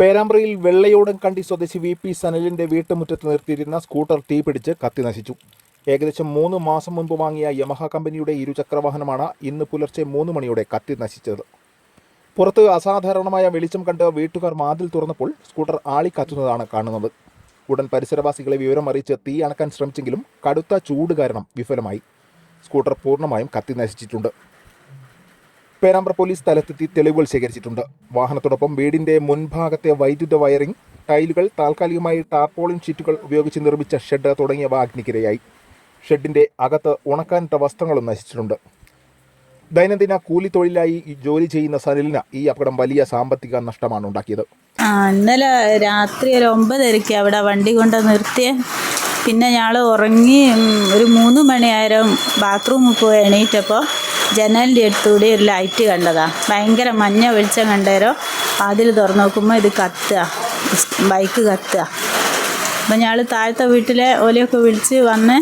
പേരാമ്പ്രയിൽ വെള്ളയോടൻ കണ്ടി സ്വദേശി V P സനലിന്റെ വീട്ടുമുറ്റത്ത് നിർത്തിയിരുന്ന scooter തീപിടിച്ച് കത്തി നശിച്ചു. ഏകദേശം മൂന്ന് മാസം മുൻപ് വാങ്ങിയ യമഹ കമ്പനിയുടെ ഇരുചക്രവാഹനമാണ് ഇന്ന് പുലർച്ചെ മൂന്ന് മണിയോടെ കത്തി നശിച്ചത്. പുറത്ത് അസാധാരണമായ വെളിച്ചം കണ്ട് വീട്ടുകാർ മാതിൽ തുറന്നപ്പോൾ സ്കൂട്ടർ ആളിക്കത്തുന്നതാണ് കാണുന്നത്. ഉടൻ പരിസരവാസികളെ വിവരം അറിയിച്ച് തീ അണക്കാൻ ശ്രമിച്ചെങ്കിലും കടുത്ത ചൂട് കാരണം വിഫലമായി. സ്കൂട്ടർ പൂർണമായും കത്തി നശിച്ചിട്ടുണ്ട്. പേരാമ്പ്ര പോലീസ് സ്ഥലത്തെത്തി തെളിവുകൾ ശേഖരിച്ചിട്ടുണ്ട്. വാഹനത്തോടൊപ്പം വീടിന്റെ മുൻഭാഗത്തെ വൈദ്യുത വയറിംഗ് ടൈലുകൾ താൽക്കാലികമായി ടാർപോളിൻ ഷീറ്റുകൾ ഉപയോഗിച്ച് നിർമ്മിച്ച ഷെഡ് തുടങ്ങിയവ അഗ്നിക്കിരയായി ഷെഡിന്റെ അകത്ത് ഉണക്കാനിട്ട വസ്ത്രങ്ങളും നശിച്ചിട്ടുണ്ട്. ദൈനംദിന കൂലി തൊഴിലായി ജോലി ചെയ്യുന്ന സനിലിന് ഈ അപകടം വലിയ സാമ്പത്തിക നഷ്ടമാണ് ഉണ്ടാക്കിയത്. ഇന്നലെ രാത്രി ഒരു ഒമ്പതരയ്ക്ക് അവിടെ വണ്ടി കൊണ്ട് നിർത്തിയ പിന്നെ ഞങ്ങൾ ഉറങ്ങി ഒരു മൂന്ന് മണിയായിരം ബാത്റൂമിൽ പോയി എണീറ്റപ്പോൾ ജനലിന്റെ അടുത്തുകൂടി ഒരു ലൈറ്റ് കണ്ടതാ. ഭയങ്കര മഞ്ഞ വെളിച്ചം കണ്ടേരോ? അതിൽ തുറന്ന് നോക്കുമ്പോൾ ഇത് കത്തുക. ബൈക്ക് കത്തുക. അപ്പം ഞങ്ങൾ താഴത്തെ വീട്ടിലെ ഓലയൊക്കെ വിളിച്ച് വന്ന്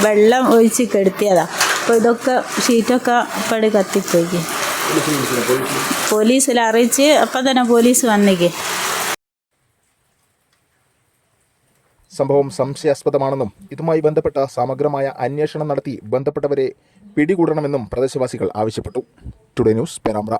വെള്ളം ഒഴിച്ച് കെടുത്തിയതാ. അപ്പോൾ ഇതൊക്കെ ഷീറ്റൊക്കെ അപ്പടി കത്തിപ്പോയി. പോലീസിൽ അറിയിച്ച് അപ്പം തന്നെ പോലീസ് വന്നിക്ക്. സംഭവം സംശയാസ്പദമാണെന്നും ഇതുമായി ബന്ധപ്പെട്ട സമഗ്രമായ അന്വേഷണം നടത്തി ബന്ധപ്പെട്ടവരെ പിടികൂടണമെന്നും പ്രദേശവാസികൾ ആവശ്യപ്പെട്ടു. Today news Perambra